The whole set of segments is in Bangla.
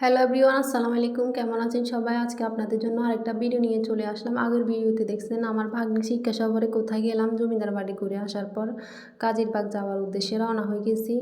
হ্যালো এভরিওয়ান আসসালামু আলাইকুম। কেমন আছেন সবাই? আজকে আপনাদের জন্য আরেকটা ভিডিও নিয়ে চলে আসলাম। আগের ভিডিওতে দেখছেন আমার ভাগ্নি শিক্ষা সফরে কোথায় গেলাম, জমিদার বাড়ি ঘুরে আসার পর কাজীর বাগ যাওয়ার উদ্দেশ্যে রওনা হয়ে গেছি।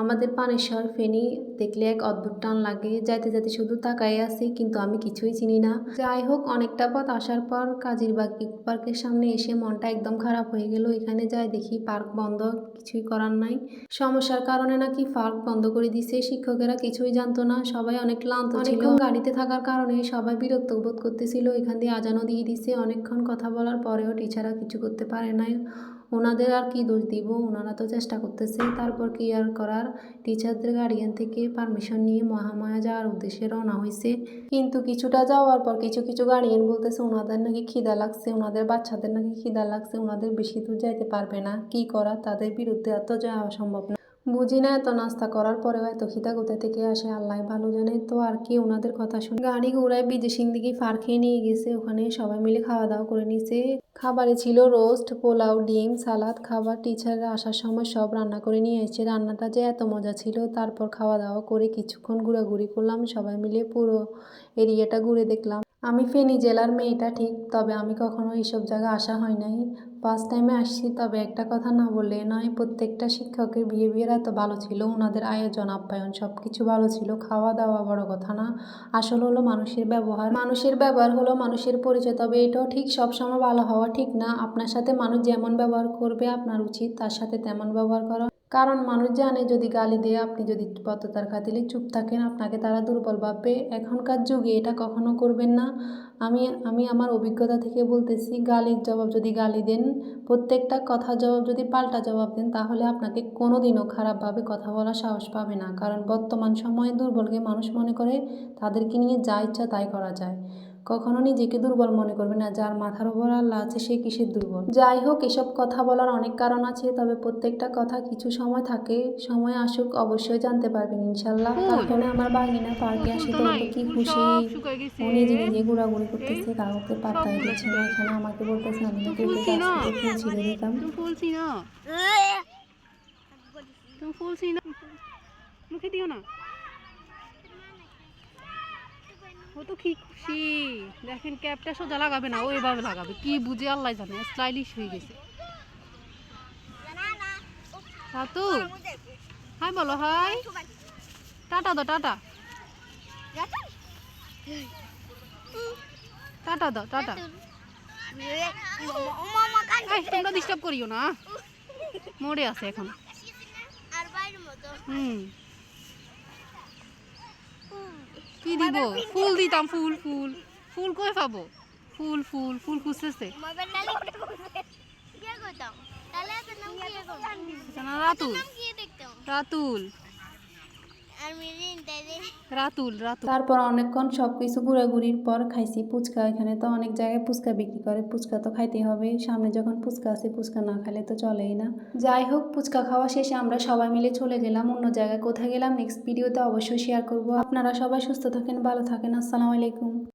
আমাদের পানেশ্বর ফেনি, দেখলে এক অদ্ভুত টান লাগে। যাইতে যাইতে শুধু তাকাই আছি, কিন্তু আমি কিছুই চিনি না। যাই হোক, অনেকটা পথ আসার পর কাজীর বাগ ইকো পার্কের সামনে এসে মনটা একদম খারাপ হয়ে গেল। এখানে যাই দেখি পার্ক বন্ধ, কিছুই করার নাই। সমস্যার কারণে নাকি পার্ক বন্ধ করে দিছে। শিক্ষকেরা কিছুই জানতো না। সবাই অনেক ক্লান্ত ছিল। গাড়িতে থাকার কারণে সবাই বিরক্ত বোধ করতেছিল। এখান দিয়ে আজানও দিয়ে দিছে। অনেকক্ষণ কথা বলার পরেও টিচাররা কিছু করতে পারে নাই। ওনাদের আর কি দোষ দিব? ওনারা তো চেষ্টা করতেছে। তারপর কি আর করার? টিচারদের গার্ডিয়ান থেকে পারমিশন নিয়ে মহামায়া যাওয়ার উদ্দেশ্যে রওনা হয়েছে কিন্তু কিছুটা যাওয়ার পর কিছু কিছু গার্ডিয়ান বলতেছে, ওনাদের নাকি খিদা লাগছে। ওনাদের বাচ্চাদের নাকি খিদা লাগছে। ওনাদের বেশি দূর যাইতে পারবে না। কি করা? তাদের বিরুদ্ধে এত যাওয়া সম্ভব না। বুঝি না এত নাস্তা করার পরেও এত খিতা কোথা থেকে আসে আল্লাহ ভালো জানে, তো আর কি ওনাদের কথা শুনে। গাড়ি ঘোড়ায় বিদেশিং দিকে ফার খেয়ে নিয়ে গেছে, ওখানে সবাই মিলে খাওয়া দাওয়া করে নিছে। খাবারে ছিল রোস্ট, পোলাও, ডিম, সালাদ, খাবার। টিচাররা আসার সময় সব রান্না করে নিয়ে এসেছে রান্নাটা যে এত মজা ছিল, তারপর খাওয়া দাওয়া করে কিছুক্ষণ ঘোরাঘুরি করলাম, সবাই মিলে পুরো এরিয়াটা ঘুরে দেখলাম। আমি ফেনী জেলার মেয়েটা ঠিক, তবে আমি কখনো এইসব জায়গায় আসা হয় নাই। ফার্স্ট টাইমে আসছি, তবে একটা কথা না বললে নয়, প্রত্যেকটা শিক্ষকের বিহেভিয়ার এত ভালো ছিল ওনাদের আয়োজন, আপ্যায়ন সব কিছু ভালো ছিল খাওয়া দাওয়া বড় কথা না। আসল হলো মানুষের ব্যবহার। মানুষের ব্যবহার হলো মানুষের পরিচয়, তবে এটাও ঠিক, সবসময় ভালো হওয়া ঠিক না। আপনার সাথে মানুষ যেমন ব্যবহার করবে আপনার উচিত, তার সাথে তেমন ব্যবহার করা কারণ মানুষ জানে যদি গালি দিয়ে, আপনি যদি পদ্মতার খাতিলে চুপ থাকেন, আপনাকে তারা দুর্বল ভাববে। এখনকার যুগে এটা কখনো করবেন না। আমি আমি আমার অভিজ্ঞতা থেকে বলতেছি, গালির জবাব যদি গালি দেন, প্রত্যেকটা কথা জবাব যদি পাল্টা জবাব দেন, তাহলে আপনাকে কোনো দিনও খারাপভাবে কথা বলার সাহস পাবে না। কারণ বর্তমান সময়ে দুর্বলকে মানুষ মনে করে তাদেরকে নিয়ে যা ইচ্ছা তাই করা যায়। কখনো নিজেকে দুর্বল মনে করবে না যার মাথার উপর আল্লাহ আছে সে কিসের দুর্বল? যাই হোক এসব কথা বলার অনেক কারণ আছে তবে প্রত্যেকটা কথা কিছু সময় থাকে সময় আসুক অবশ্যই জানতে পারবেন ইনশাল্লাহ তারপরে আমার বাগিনা পার্কে আসি তো কি খুশি। ও নিজে নিজে ঘোরাঘুরি করতেছে কাউকে পাত্তাই দিচ্ছে না। এখানে আমাকে বলতেছে আমি নাকি ফুল ছিঁড়ে দিতাম। তুমি ফুলছি না তুমি ফুলছি না মুখে দিও না। ও তো কি খুশি। দেখেন ক্যাপটা সোজা লাগাবে না ওইভাবে লাগাবে। কি বুঝে আল্লাহ জানে স্টাইলিশ হয়ে গেছে। রাতু হাই বলো হাই। টাটা দাও টাটা। টাটা দাও টাটা। তোমরা ডিস্টার্ব করিও না। মোড়ে আছে এখন। হুম কি দিব। ফুল দিতাম ফুল ফুল। ফুল কই পাবো? ফুল ফুল ফুল খুঁজতেছে। রাতুল। রাতুল। রাতুল রাতুল। তারপর অনেকক্ষণ সব কিছু ঘোরাঘুরির পর খাইছি ফুচকা। এখানে তো অনেক জায়গায় ফুচকা বিক্রি করে। ফুচকা তো খাইতে হবে। সামনে যখন ফুচকা আছে, ফুচকা না খেলে তো চলেই না। যাই হোক, ফুচকা খাওয়া শেষে আমরা সবাই মিলে চলে গেলাম। অন্য জায়গায় কোথায় গেলাম নেক্সট ভিডিওতে অবশ্যই শেয়ার করব। আপনারা সবাই সুস্থ থাকেন, ভালো থাকেন। আসসালামু আলাইকুম।